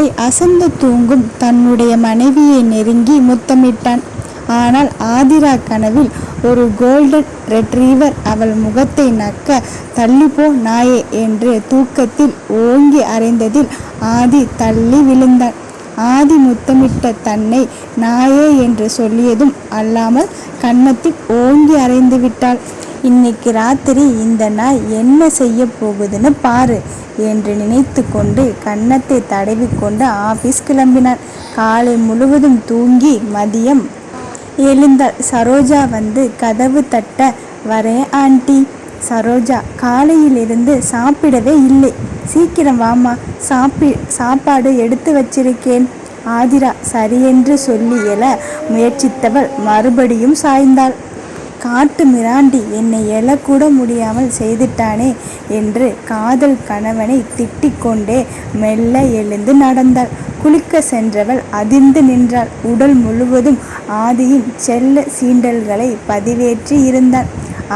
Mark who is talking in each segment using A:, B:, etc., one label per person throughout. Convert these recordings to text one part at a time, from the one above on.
A: மாலை அசந்து தூங்கும் தன்னுடைய மனைவியை நெருங்கி முத்தமிட்டான். ஆனால் ஆதிரா கனவில் ஒரு கோல்டன் ரெட்ரீவர் அவள் முகத்தை நக்க தள்ளிப்போ நாயே என்று தூக்கத்தில் ஓங்கி அறைந்ததில் ஆதி தள்ளி விழுந்தான். ஆதி முத்தமிட்ட தன்னை நாயே என்று சொல்லியதும் அல்லாமல் கன்னத்தில் ஓங்கி அறைந்து விட்டாள். இன்னைக்கு ராத்திரி இந்த நாய் என்ன செய்ய போகுதுன்னு பாரு என்று நினைத்து கொண்டு கன்னத்தை தடவிக்கொண்டு ஆபீஸ் கிளம்பினான் காலை முழுவதும் தூங்கி மதியம் எழுந்தாள். சரோஜா வந்து கதவு தட்ட வரேன் ஆண்டி. சரோஜா காலையிலிருந்து சாப்பிடவே இல்லை. சீக்கிரம் வாமா சாப்பி சாப்பாடு எடுத்து வச்சிருக்கேன். ஆதிரா சரியென்று சொல்லி எழ முயற்சித்தவள் மறுபடியும் சாய்ந்தாள். காட்டு மிராண்டி என்னை எழக்கூட முடியாமல் செய்துட்டானே என்று காதல் கணவனை திட்டிக்கொண்டே மெல்ல எழுந்து நடந்தாள். குளிக்க சென்றவள் அதிர்ந்து நின்றாள். உடல் முழுவதும் ஆதியின் செல்ல சீண்டல்களை பதிவேற்றி இருந்தான்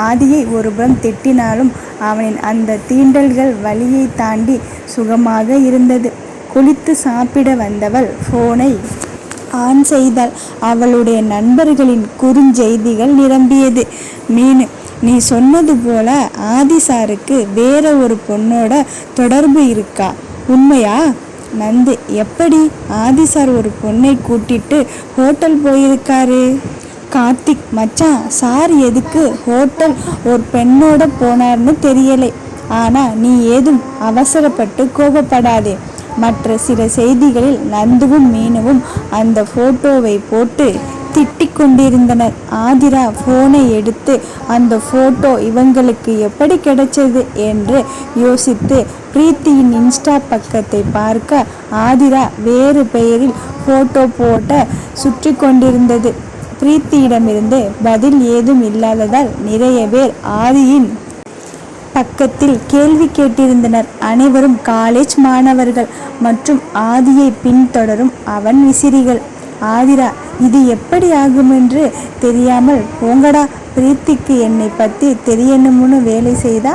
A: ஆதியை ஒருபுறம் திட்டினாலும் அவனின் அந்த தீண்டல்கள் வழியை தாண்டி சுகமாக இருந்தது. குளித்து சாப்பிட வந்தவள் ஃபோனை ஆன் செய்தாள் அவளுடைய நண்பர்களின் குறுஞ்செய்திகள் நிரம்பியது. மீனு நீ சொன்னது போல ஆதி சாருக்கு வேற ஒரு பொண்ணோட தொடர்பு இருக்கா? உண்மையா? நந்து எப்படி ஆதி சார் ஒரு பொண்ணை கூட்டிட்டு ஹோட்டல் போயிருக்காரு? கார்த்திக் மச்சான் சார் எதுக்கு ஹோட்டல் ஒரு பெண்ணோட போனார்னு தெரியலை. ஆனா நீ ஏதும் அவசரப்பட்டு கோபப்படாதே. மற்ற சில செய்திகளில் நந்துவும் மீனவும் அந்த ஃபோட்டோவை போட்டு திட்டிக் கொண்டிருந்தனர் ஆதிரா ஃபோனை எடுத்து அந்த ஃபோட்டோ இவங்களுக்கு எப்படி கிடைச்சது? என்று யோசித்து பிரீத்தியின் இன்ஸ்டா பக்கத்தை பார்க்க ஆதிரா வேறு பெயரில் ஃபோட்டோ போட்ட சுற்றி கொண்டிருந்தது. பிரீத்தியிடமிருந்து பதில் ஏதும் இல்லாததால் நிறைய பேர் ஆதியின் பக்கத்தில் கேள்வி கேட்டிருந்தனர். அனைவரும் காலேஜ் மாணவர்கள் மற்றும் ஆதியை பின்தொடரும் அவன் விசிறிகள். ஆதிரா இது எப்படி ஆகும் என்று தெரியாமல் போங்கடா. பிரீத்திக்கு என்னை பற்றி தெரியணும்னு வேலை செய்தா?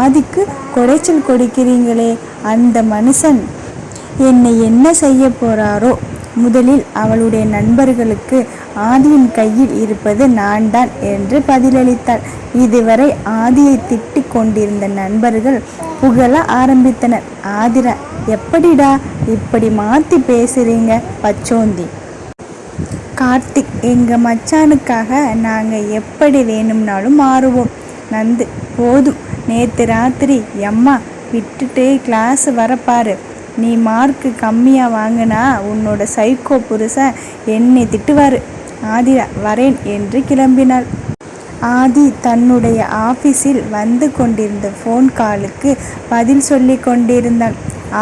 A: ஆதிக்கு கொடைச்சல் கொடுக்கிறீங்களே. அந்த மனுஷன் என்னை என்ன செய்ய போறாரோ முதலில் அவளுடைய நண்பர்களுக்கு ஆதியின் கையில் இருப்பது நான் தான் என்று பதிலளித்தாள். இதுவரை ஆதியை திட்டிக் கொண்டிருந்த நண்பர்கள் புகழ ஆரம்பித்தனர். ஆதிரா எப்படிடா இப்படி மாத்தி பேசுறீங்க பச்சோந்தி? கார்த்திக் எங்க மச்சானுக்காக நாங்க எப்படி வேணும்னாலும் மாறுவோம். நந்து போதும். நேற்று ராத்திரி எம்மா விட்டுட்டு கிளாஸ் வரப்பாரு நீ மார்க்கு கம்மியாக வாங்கினா உன்னோட சைக்கோ புருஷன் என்னை திட்டுவார். ஆதிரா வரேன் என்று கிளம்பினாள். ஆதி தன்னுடைய ஆபீஸில் வந்து கொண்டிருந்த ஃபோன் காலுக்கு பதில் சொல்லி கொண்டிருந்தான்.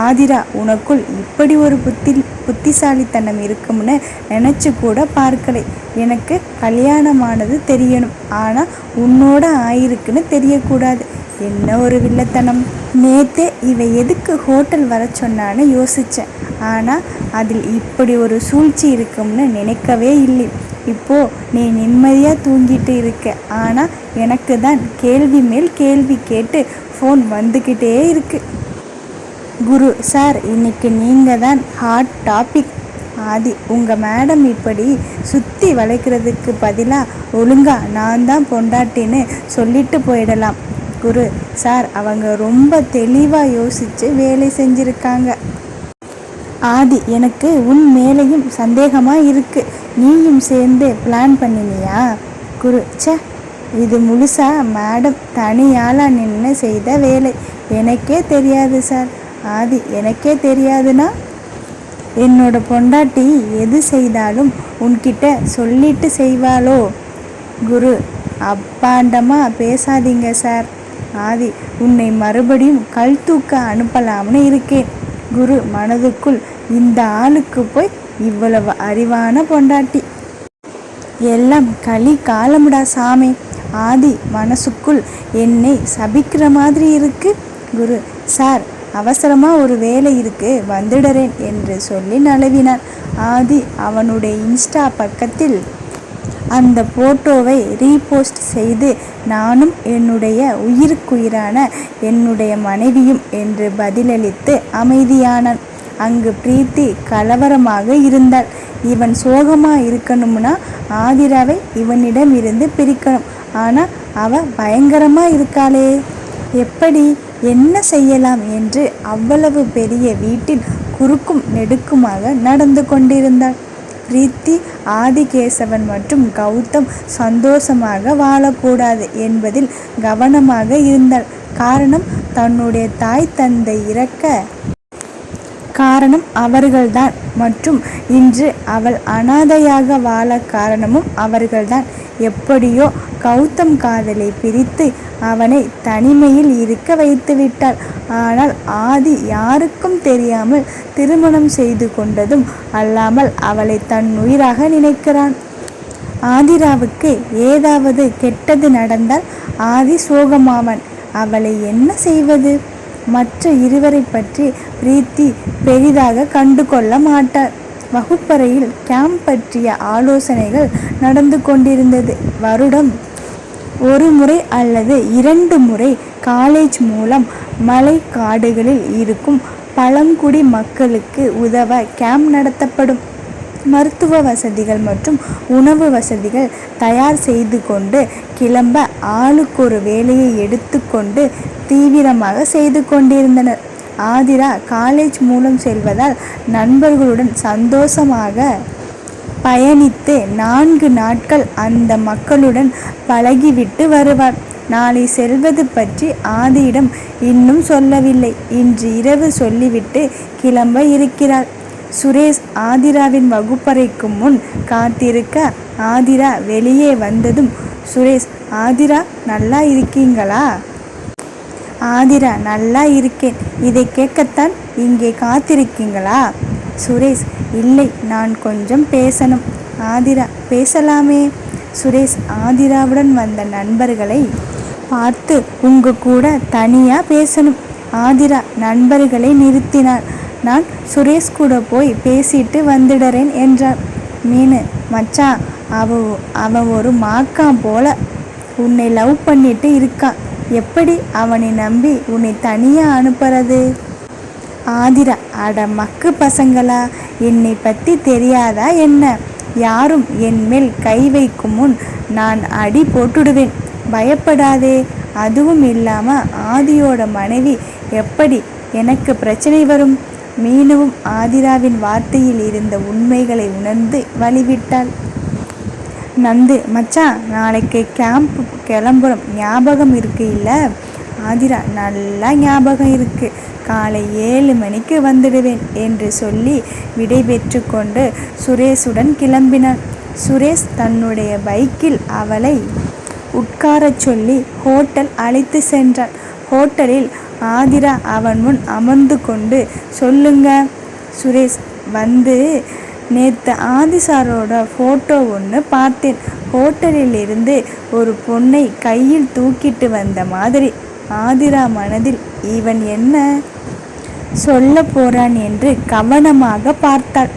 A: ஆதிரா உனக்குள் இப்படி ஒரு புத்தி புத்திசாலித்தனம் இருக்கும்னு நினச்சி கூட பார்க்கலை. எனக்கு கல்யாணமானது தெரியணும். ஆனால் உன்னோட ஆயிருக்குன்னு தெரியக்கூடாது. என்ன ஒரு வில்லத்தனம். நேற்று இவன் எதுக்கு ஹோட்டல் வர சொன்னான்னு யோசித்தேன் ஆனால் அதில் இப்படி ஒரு சூழ்ச்சி இருக்கும்னு நினைக்கவே இல்லை. இப்போ நீ நிம்மதியாக தூங்கிட்டு இருக்க. ஆனால் எனக்கு தான் கேள்வி மேல் கேள்வி கேட்டு ஃபோன் வந்துக்கிட்டே இருக்கு. குரு சார் இன்னைக்கு நீங்கள் தான் ஹாட் டாபிக் ஆதி உங்கள் மேடம் இப்படி சுற்றி வளைக்கிறதுக்கு பதிலாக ஒழுங்கா நான் தான் பொண்டாட்டின்னு சொல்லிட்டு போயிடலாம். குரு. சார் அவங்க ரொம்ப தெளிவாக யோசித்து வேலை செஞ்சுருக்காங்க. ஆதி எனக்கு உன் மேலேயும் சந்தேகமாக இருக்கு. நீயும் சேர்ந்து பிளான் பண்ணினியா? குரு ச இது முழுசா மேடம் தனியாளாக நின்று செய்த வேலை. எனக்கே தெரியாது சார். ஆதி எனக்கே தெரியாதுன்னா? என்னோட பொண்டாட்டி எது செய்தாலும் உன்கிட்ட சொல்லிட்டு செய்வாளோ? குரு அப்பாண்டமாக பேசாதீங்க சார். ஆதி உன்னை மறுபடியும் கல் தூக்க அனுப்பலாம்னு இருக்கேன். குரு மனதுக்குள் இந்த ஆளுக்கு போய் இவ்வளவு அறிவான பொண்டாட்டி. எல்லாம் களி காலமுடா சாமி. ஆதி மனசுக்குள் என்னை சபிக்கிற மாதிரி இருக்கு. குரு சார் அவசரமா ஒரு வேலை இருக்கு வந்துடுறேன் என்று சொல்லி நழுவினார். ஆதி அவனுடைய இன்ஸ்டா பக்கத்தில் அந்த போட்டோவை ரீபோஸ்ட் செய்து நானும் என்னுடைய உயிருக்குயிரான என்னுடைய மனைவியும் என்று பதிலளித்து அமைதியானான். அங்கு பிரீத்தி கலவரமாக இருந்தாள். இவன் சோகமாக இருக்கணும்னா ஆதிராவை இவனிடம் இருந்து பிரிக்கணும். ஆனால் அவ பயங்கரமாக இருக்காளே. எப்படி? என்ன செய்யலாம்? என்று அவ்வளவு பெரிய வீட்டில் குறுக்கும் நெடுக்குமாக நடந்து கொண்டிருந்தாள். ரித்தி ஆதிகேசவன் மற்றும் கௌதம் சந்தோஷமாக வாழக்கூடாது என்பதில் கவனமாக இருந்தாள். காரணம் தன்னுடைய தாய் தந்தை இறக்க காரணம் அவர்கள்தான். மற்றும் இன்று அவள் அனாதையாக வாழ காரணமும் அவர்கள்தான். எப்படியோ கௌதம் காதலை பிரித்து அவனை தனிமையில் இருக்க வைத்து விட்டாள். ஆனால் ஆதி யாருக்கும் தெரியாமல் திருமணம் செய்து கொண்டதும் அல்லாமல் அவளை தன் உயிராக நினைக்கிறான். ஆதிராவுக்கு ஏதாவது கெட்டது நடந்தால் ஆதி சோகமாவன். அவளை என்ன செய்வது? மற்ற இருவரை பற்றி பிரீத்தி பெரிதாக கண்டு கொள்ள மாட்டார். வகுப்பறையில் கேம்ப் பற்றிய ஆலோசனைகள் நடந்து கொண்டிருந்தது. வருடம் ஒரு முறை அல்லது இரண்டு முறை காலேஜ் மூலம் மலை காடுகளில் இருக்கும் பழங்குடி மக்களுக்கு உதவ கேம்ப் நடத்தப்படும். மருத்துவ வசதிகள் மற்றும் உணவு வசதிகள் தயார் செய்து கொண்டு கிளம்ப ஆளுக்கு ஒரு வேலையை எடுத்துக்கொண்டு தீவிரமாக செய்து கொண்டிருந்தனர். ஆதிரா காலேஜ் மூலம் செல்வதால் நண்பர்களுடன் சந்தோஷமாக பயணித்து நான்கு நாட்கள் அந்த மக்களுடன் பழகிவிட்டு வருவார். நாளை செல்வது பற்றி ஆதியிடம் இன்னும் சொல்லவில்லை. இன்று இரவு சொல்லிவிட்டு கிளம்ப இருக்கிறார். சுரேஷ் ஆதிராவின் வகுப்பறைக்கு முன் காத்திருக்க ஆதிரா வெளியே வந்ததும் சுரேஷ் ஆதிரா நல்லா இருக்கீங்களா? ஆதிரா நல்லா இருக்கேன். இதை கேட்கத்தான் இங்கே காத்திருக்கீங்களா? சுரேஷ் இல்லை நான் கொஞ்சம் பேசணும். ஆதிரா பேசலாமே. சுரேஷ் ஆதிராவுடன் வந்த நண்பர்களை பார்த்து உங்க கூட தனியாக பேசணும். ஆதிரா நண்பர்களை நிறுத்தினார். நான் சுரேஷ் கூட போய் பேசிட்டு வந்துடுறேன் என்றார் மீனு மச்சான் அவ அவன் ஒரு மாக்கான் போல உன்னை லவ் பண்ணிட்டு இருக்கான் எப்படி அவனை நம்பி உன்னை தனியாக அனுப்புறது? ஆதிரா அட மக்கு பசங்களா என்னை பற்றி தெரியாதா என்ன? யாரும் என் மேல் கை வைக்கும் முன் நான் அடி போட்டுடுவேன். பயப்படாதே அதுவும் இல்லாமல் ஆதியோட மனைவி எப்படி எனக்கு பிரச்சனை வரும்? மீனவும் ஆதிராவின் வார்த்தையில் இருந்த உண்மைகளை உணர்ந்து வழிவிட்டாள். நந்து மச்சான் நாளைக்கு கேம்ப் கிளம்புறோம். ஞாபகம் இருக்கு இல்லை? ஆதிரா நல்லா ஞாபகம் இருக்கு. காலை ஏழு மணிக்கு வந்துடுவேன் என்று சொல்லி விடை பெற்று கொண்டு சுரேஷுடன் கிளம்பினான். சுரேஷ் தன்னுடைய பைக்கில் அவளை உட்காரச் சொல்லி ஹோட்டல் அழைத்து சென்றான். ஹோட்டலில் ஆதிரா அவன் முன் அமர்ந்து கொண்டு சொல்லுங்க. சுரேஷ் வந்து நேற்று ஆதிசாரோட ஃபோட்டோ ஒன்று பார்த்தேன். ஹோட்டலில் இருந்து ஒரு பொண்ணை கையில் தூக்கிட்டு வந்த மாதிரி. ஆதிரா மனதில் இவன் என்ன? சொல்ல போறான் என்று கவனமாக பார்த்தாள்.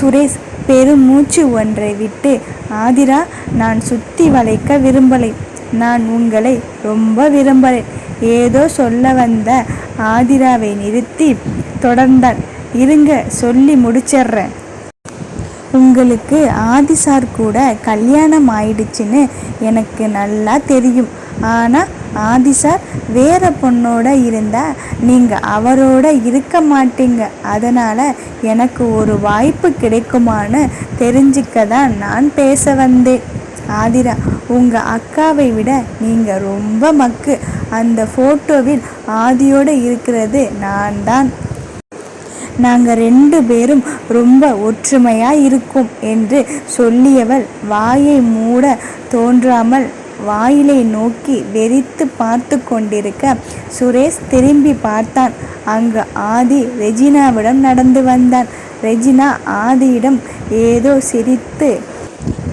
A: சுரேஷ் பெருமூச்சு ஒன்றை விட்டு ஆதிரா நான் சுத்தி வளைக்க விரும்பலை. நான் உங்களை ரொம்ப விரும்புகிறேன் ஏதோ சொல்ல வந்த ஆதிராவை நிறுத்தி தொடர்ந்தார் இருங்க சொல்லி முடிச்சிடுறேன் உங்களுக்கு ஆதிசார் கூட கல்யாணம் ஆயிடுச்சுன்னு எனக்கு நல்லா தெரியும். ஆனால் ஆதிசார் வேற பொண்ணோட இருந்தால் நீங்கள் அவரோட இருக்க மாட்டீங்க. அதனால் எனக்கு ஒரு வாய்ப்பு கிடைக்குமான்னு தெரிஞ்சுக்க தான் நான் பேச வந்தேன். ஆதிரா உங்கள் அக்காவை விட நீங்கள் ரொம்ப மக்கு. அந்த ஃபோட்டோவில் ஆதியோடு இருக்கிறது நான் தான் நாங்கள் ரெண்டு பேரும் ரொம்ப ஒற்றுமையாக இருக்கும் என்று சொல்லியவள் வாயை மூட தோன்றாமல் வாயிலை நோக்கி வெறித்து பார்த்து கொண்டிருக்க சுரேஷ் திரும்பி பார்த்தான். அங்கு ஆதி ரெஜினாவிடம் நடந்து வந்தான். ரெஜினா ஆதியிடம் ஏதோ சிரித்து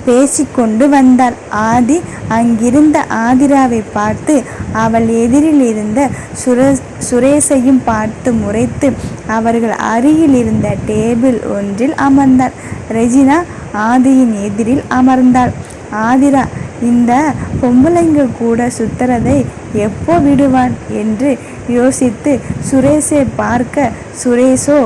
A: பேசிக்கொண்டு வந்தாள். ஆதி அங்கிருந்த ஆதிராவை பார்த்து அவள் எதிரில் இருந்த சுர சுரேஷையும் பார்த்து முறைத்து அவர்கள் அருகில் இருந்த டேபிள் ஒன்றில் அமர்ந்தாள். ரெஜினா ஆதியின் எதிரில் அமர்ந்தாள். ஆதிரா இந்த பொம்பளைங்க கூட சுத்துறதை எப்போ விடுவான்? என்று யோசித்து சுரேஷை பார்க்க சுரேஷோ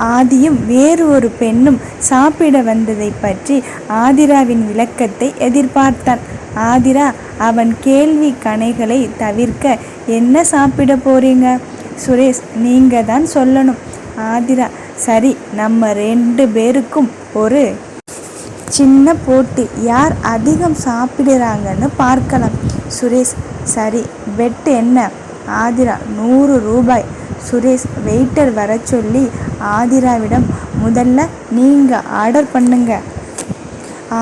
A: ஆதியும் வேறு ஒரு பெண்ணும் சாப்பிட வந்ததை பற்றி ஆதிராவின் விளக்கத்தை எதிர்பார்த்தான். ஆதிரா அவன் கேள்வி கணைகளை தவிர்க்க என்ன சாப்பிட போறீங்க? சுரேஷ் நீங்க தான் சொல்லணும். ஆதிரா சரி நம்ம ரெண்டு பேருக்கும் ஒரு சின்ன போட்டி. யார் அதிகம் சாப்பிடுறாங்கன்னு பார்க்கலாம். சுரேஷ் சரி பெட் என்ன? ஆதிரா நூறு ரூபாய். சுரேஷ் வெயிட்டர் வர சொல்லி ஆதிராவிடம் முதல்ல நீங்கள் ஆர்டர் பண்ணுங்க.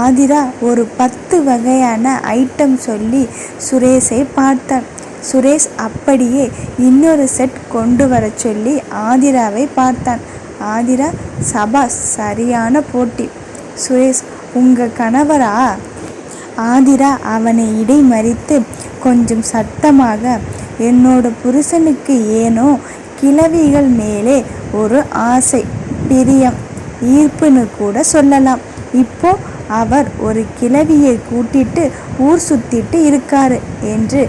A: ஆதிரா ஒரு பத்து வகையான ஐட்டம் சொல்லி சுரேஷை பார்த்தான் சுரேஷ் அப்படியே இன்னொரு செட் கொண்டு வர சொல்லி ஆதிராவை பார்த்தான். ஆதிரா சபா சரியான போட்டி. சுரேஷ் உங்கள் கணவரா? ஆதிரா அவனை இடைமறித்து கொஞ்சம் சத்தமாக என்னோட புருஷனுக்கு ஏனோ கிழவிகள் மேலே ஒரு ஆசை பிரியம் ஈர்ப்புன்னு கூட சொல்லலாம். இப்போ அவர் ஒரு கிழவியை கூட்டிட்டு ஊர் சுத்திட்டு இருக்காரு என்று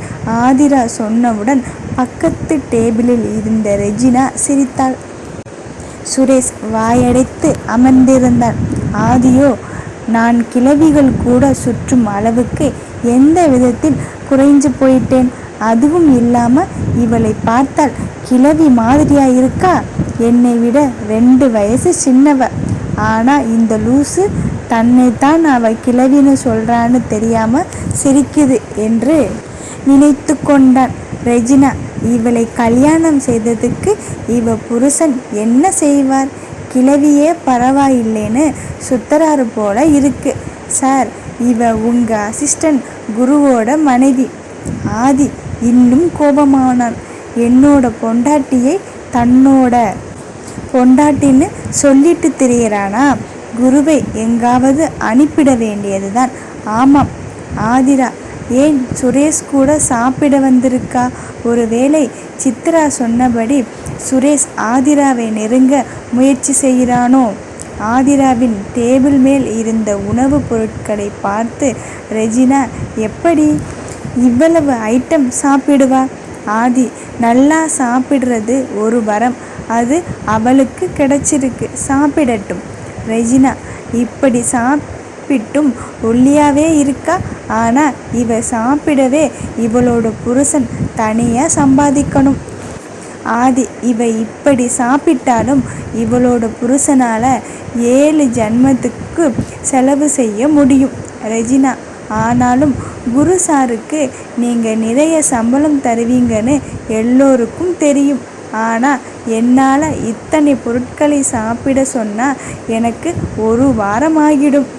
A: ஆதிரா சொன்னவுடன் பக்கத்து டேபிளில் இருந்த ரெஜினா சிரித்தாள். சுரேஷ் வாயடைத்து அமர்ந்திருந்தான் ஆதியோ நான் கிழவிகள் கூட சுற்றும் அளவுக்கு எந்த விதத்தில் குறைஞ்சு போயிட்டேன்? அதுவும் இல்லாமல் இவளை பார்த்தால் கிழவி மாதிரியா இருக்கா என்னை விட ரெண்டு வயசு சின்னவ. ஆனால் இந்த லூசு தன்னைத்தான் அவள் கிழவின்னு சொல்கிறான்னு தெரியாமல் சிரிக்குது என்று நினைத்து கொண்டான் ரெஜினா. இவளை கல்யாணம் செய்ததுக்கு இவ புருஷன் என்ன செய்வார்? கிழவியே பரவாயில்லைன்னு சுத்தராறு போல இருக்கு. சார் இவ உங்கள் அசிஸ்டன்ட் குருவோட மனைவி. ஆதி இன்னும் கோபமானான். என்னோட பொண்டாட்டியை தன்னோட பொண்டாட்டின்னு சொல்லிட்டு திரியறானா? குருவை எங்காவது அனுப்பிட வேண்டியதுதான். ஆமாம் ஆதிரா ஏன் சுரேஷ் கூட சாப்பிட வந்திருக்கா? ஒருவேளை சித்ரா சொன்னபடி சுரேஷ் ஆதிராவை நெருங்க முயற்சி செய்கிறானோ? ஆதிராவின் டேபிள் மேல் இருந்த உணவுப் பொருட்களை பார்த்து ரெஜினா எப்படி? இவ்வளவு ஐட்டம் சாப்பிடுவா? ஆதி நல்லா சாப்பிடுறது ஒரு வரம். அது அவளுக்கு கிடைச்சிருக்கு. சாப்பிடட்டும். ரெஜினா இப்படி சாப்பிட்டும் ஒல்லியாகவே இருக்கா? ஆனால் இவ சாப்பிடவே இவளோட புருஷன் தனியாக சம்பாதிக்கணும். ஆதி இவ இப்படி சாப்பிட்டாலும் இவளோட புருஷனால் ஏழு ஜன்மத்துக்கு செலவு செய்ய முடியும். ரெஜினா ஆனாலும் குரு சாருக்கு நீங்கள் நிறைய சம்பளம் தருவீங்கன்னு எல்லோருக்கும் தெரியும். ஆனால் என்னால் இத்தனை பொருட்களை சாப்பிட சொன்னால் எனக்கு ஒரு வாரம் ஆகிடும்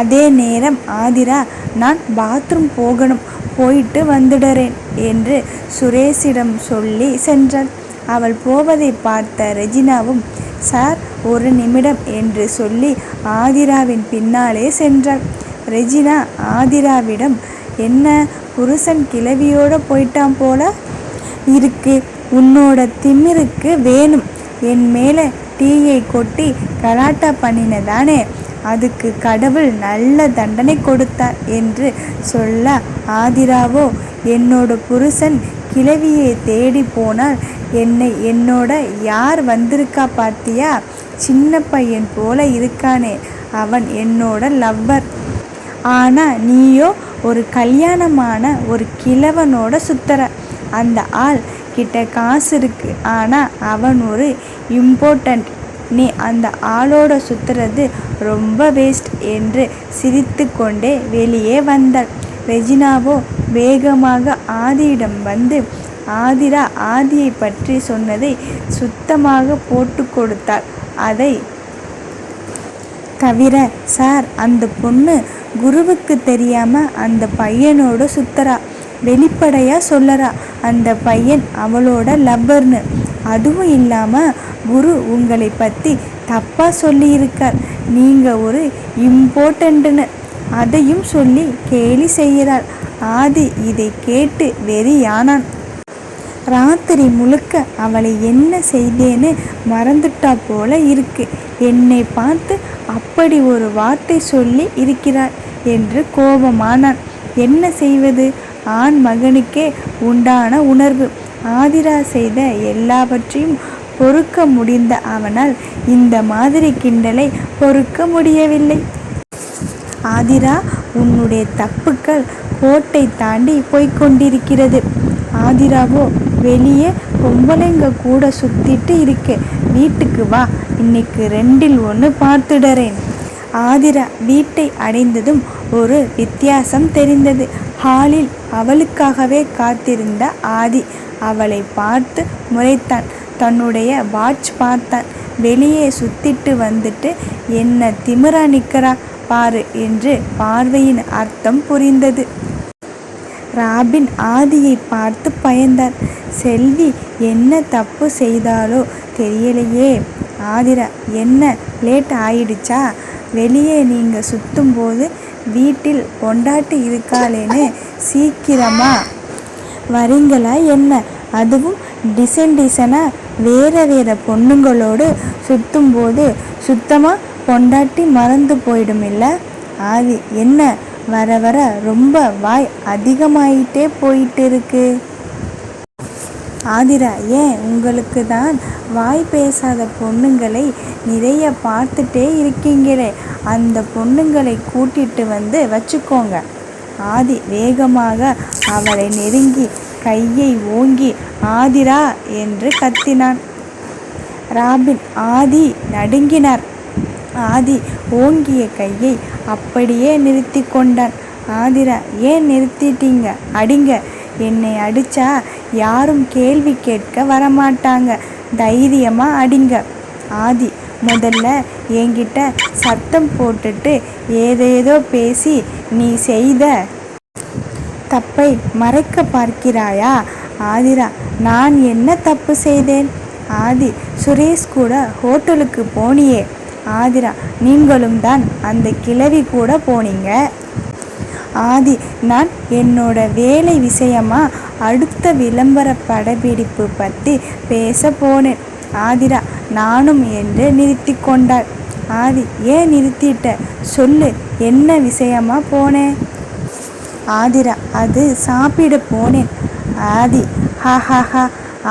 A: அதே நேரம் ஆதிரா நான் பாத்ரூம் போகணும் போயிட்டு வந்துடுறேன் என்று சுரேஷிடம் சொல்லி சென்றாள். அவள் போவதை பார்த்த ரெஜினாவும் சார் ஒரு நிமிடம் என்று சொல்லி ஆதிராவின் பின்னாலே சென்றாள். ரெஜினா ஆதிராவிடம் என்ன புருஷன் கிளவியோட போயிட்டான் போல? இருக்கு உன்னோட திமிருக்கு வேணும். என் மேலே டீயை கொட்டி கலாட்டா பண்ணினதானே. அதுக்கு கடவுள் நல்ல தண்டனை கொடுத்தார் என்று சொல்ல ஆதிராவோ என்னோட புருஷன் கிழவியை தேடி போனால் என்னை என்னோட யார் வந்திருக்கா பார்த்தியா சின்ன பையன் போல இருக்கானே. அவன் என்னோட லவ்வர். ஆனால் நீயோ ஒரு கல்யாணமான ஒரு கிழவனோட சுத்துற. அந்த ஆள் கிட்ட காசு இருக்கு. ஆனால் அவன் ஒரு இம்பார்ட்டண்ட் நீ அந்த ஆளோட சுத்துறது ரொம்ப வேஸ்ட் என்று சிரித்து கொண்டே வெளியே வந்தாள். ரெஜினாவோ வேகமாக ஆதியிடம் வந்து ஆதிரா ஆதியை பற்றி சொன்னதை சுத்தமாக போட்டு கொடுத்தாள். அதை தவிர சார் அந்த பொண்ணு குருவுக்கு தெரியாமல் அந்த பையனோட சுத்தரா வெளிப்படையாக சொல்லறா. அந்த பையன் அவளோட லவ்வர்னு. அதுவும் இல்லாமல் குரு உங்களை பற்றி தப்பாக சொல்லியிருக்கார். நீங்கள் ஒரு இம்பார்ட்டண்ட்டுன்னு அதையும் சொல்லி கேலி செய்கிறார் ஆதி இதை கேட்டு வெறியானான். ராத்திரி முழுக்க அவளை என்ன செய்தேன்னு மறந்துட்டா போல இருக்கு. என்னை பார்த்து அப்படி ஒரு வார்த்தை சொல்லி இருக்கிறார் என்று கோபமானான். என்ன செய்வது? ஆண் மகனுக்கே உண்டான உணர்வு. ஆதிரா செய்த எல்லாவற்றையும் பொறுக்க முடிந்த அவனால் இந்த மாதிரி கிண்டலை பொறுக்க முடியவில்லை. ஆதிரா உன்னுடைய தப்புக்கள் கோட்டை தாண்டி போய்க்கொண்டிருக்கிறது ஆதிராவோ வெளியே பொம்பளைங்க கூட சுத்திட்டு இருக்கு. வீட்டுக்கு வா இன்னைக்கு ரெண்டில் ஒன்று பார்த்துடறேன். ஆதிரா வீட்டை அடைந்ததும் ஒரு வித்தியாசம் தெரிந்தது. ஹாலில் அவளுக்காகவே காத்திருந்த ஆதி அவளை பார்த்து முறைத்தான். தன்னுடைய வாட்ச் பார்த்தான். வெளியே சுத்திட்டு வந்துட்டு என்ன திமிரா நிற்கிறா பாரு என்று பார்வையின் அர்த்தம் புரிந்தது. ராபின் ஆதியை பார்த்து பயந்தார். செல்வி என்ன தப்பு செய்தாலோ தெரியலையே. ஆதிரா என்ன? லேட் ஆயிடுச்சா? வெளியே நீங்கள் சுத்தும்போது வீட்டில் பொண்டாட்டி இருக்காளேன்னு சீக்கிரமா வரீங்களா என்ன? அதுவும் டிசைன் டிசைனாக வேறு வேறு பொண்ணுங்களோடு சுற்றும்போது சுத்தமாக பொண்டாட்டி மறந்து போயிடும் இல்லை ஆதி என்ன? வர வர ரொம்ப வாய் அதிகமாயிட்டே போயிட்டு இருக்கு ஆதிரா ஏன் உங்களுக்கு தான் வாய் பேசாத பொண்ணுங்களை நிறைய பார்த்துட்டே இருக்கீங்களே? அந்த பொண்ணுங்களை கூட்டிட்டு வந்து வச்சுக்கோங்க. ஆதி வேகமாக அவளை நெருங்கி கையை ஓங்கி ஆதிரா என்று கத்தினான். ராபின் ஆதி நடுங்கினார். ஆதி ஓங்கிய கையை அப்படியே நிறுத்தி கொண்டான். ஆதிரா ஏன் நிறுத்திட்டீங்க? அடிங்க. என்னை அடிச்சா யாரும் கேள்வி கேட்க வரமாட்டாங்க. தைரியமாக அடிங்க. ஆதி முதல்ல என்கிட்ட சத்தம் போட்டுட்டு ஏதேதோ பேசி நீ செய்த தப்பை மறைக்க பார்க்கிறாயா? ஆதிரா நான் என்ன தப்பு செய்தேன்? ஆதி சுரேஷ் கூட ஹோட்டலுக்கு போனியே. ஆதிரா நீங்களும் தான் அந்த கிழவி கூட போனீங்க. ஆதி நான் என்னோட வேலை விஷயமா அடுத்த விளம்பர படப்பிடிப்பு பற்றி பேச போனேன். ஆதிரா நானும் என்று நிறுத்தி கொண்டாள். ஆதி ஏன் நிறுத்திட்ட? சொல்லு என்ன விஷயமா போனேன் ஆதிரா அது சாப்பிட போனேன். ஆதி ஹா ஹா ஹா.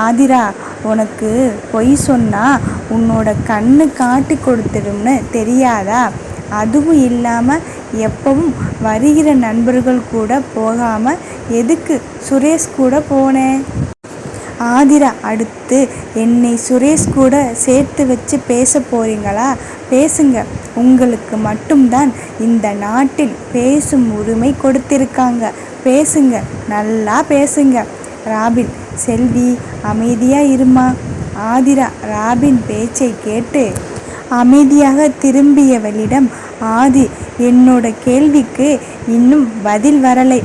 A: ஆதிரா உனக்கு பொய் சொன்னால் உன்னோட கண்ணு காட்டி கொடுத்துடும்னு தெரியாதா? அதுவும் இல்லாமல் எப்பவும் வருகிற நண்பர்கள் கூட போகாமல் எதுக்கு சுரேஷ் கூட போனேன் ஆதிரா அடுத்து என்னை சுரேஷ் கூட சேர்த்து வச்சு பேச போறீங்களா? பேசுங்க. உங்களுக்கு மட்டும்தான் இந்த நாட்டில் பேசும் உரிமை கொடுத்திருக்காங்க. பேசுங்க. நல்லா பேசுங்க. ராபின் செல்வி அமைதியாக இருமா? ஆதிரா ராபின் பேச்சை கேட்டு அமைதியாக திரும்பியவளிடம் ஆதி என்னோட கேள்விக்கு இன்னும் பதில் வரலை.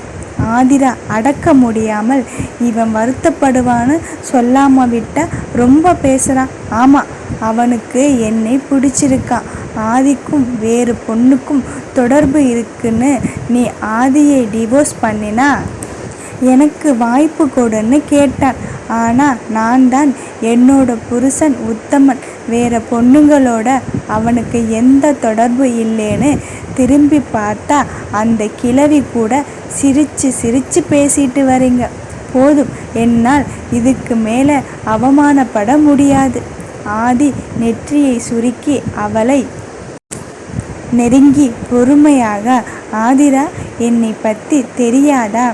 A: ஆதிரா அடக்க முடியாமல் இவன் வருத்தப்படுவான்னு சொல்லாம விட்டா ரொம்ப பேசுகிறான் ஆமாம் அவனுக்கு என்னை பிடிச்சிருக்கான் ஆதிக்கும் வேறு பொண்ணுக்கும் தொடர்பு இருக்குன்னு நீ ஆதியை டிவோர்ஸ் பண்ணினா? எனக்கு வாய்ப்பு கொடுன்னு கேட்டான். ஆனால் நான் தான் என்னோட புருஷன் உத்தமன். வேற பொண்ணுங்களோட அவனுக்கு எந்த தொடர்பு இல்லைன்னு திரும்பி பார்த்தா அந்த கிழவி கூட சிரிச்சு சிரிச்சு பேசிட்டு வரீங்க போதும் என்னால் இதுக்கு மேலே அவமானப்பட முடியாது. ஆதி நெற்றியை சுருக்கி அவளை நெருங்கி பொறுமையாக ஆதிரா என்னை பற்றி தெரியாதா?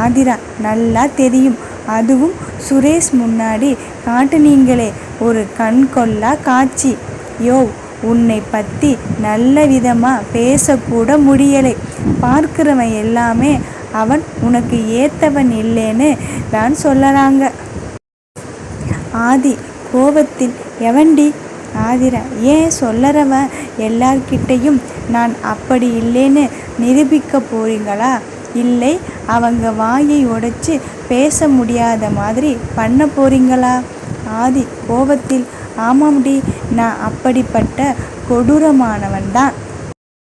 A: ஆதிரா நல்லா தெரியும். அதுவும் சுரேஷ் முன்னாடி காட்டுனீங்களே ஒரு கண் கொள்ளா காட்சி. யோ உன்னை பற்றி நல்ல விதமாக பேசக்கூட முடியலை. பார்க்குறவன் எல்லாமே அவன் உனக்கு ஏத்தவன் இல்லைன்னு தான் சொல்லறாங்க. ஆதி கோபத்தில் எவன்டி? ஆதிரா ஏன் சொல்லறவன் எல்லார்கிட்டையும் நான் அப்படி இல்லைன்னு நிரூபிக்க போறீங்களா? இல்லை அவங்க வாயை உடைச்சு பேச முடியாத மாதிரி பண்ண போறீங்களா? ஆதி கோபத்தில் ஆமாம்டி நான் அப்படிப்பட்ட கொடூரமானவன் தான்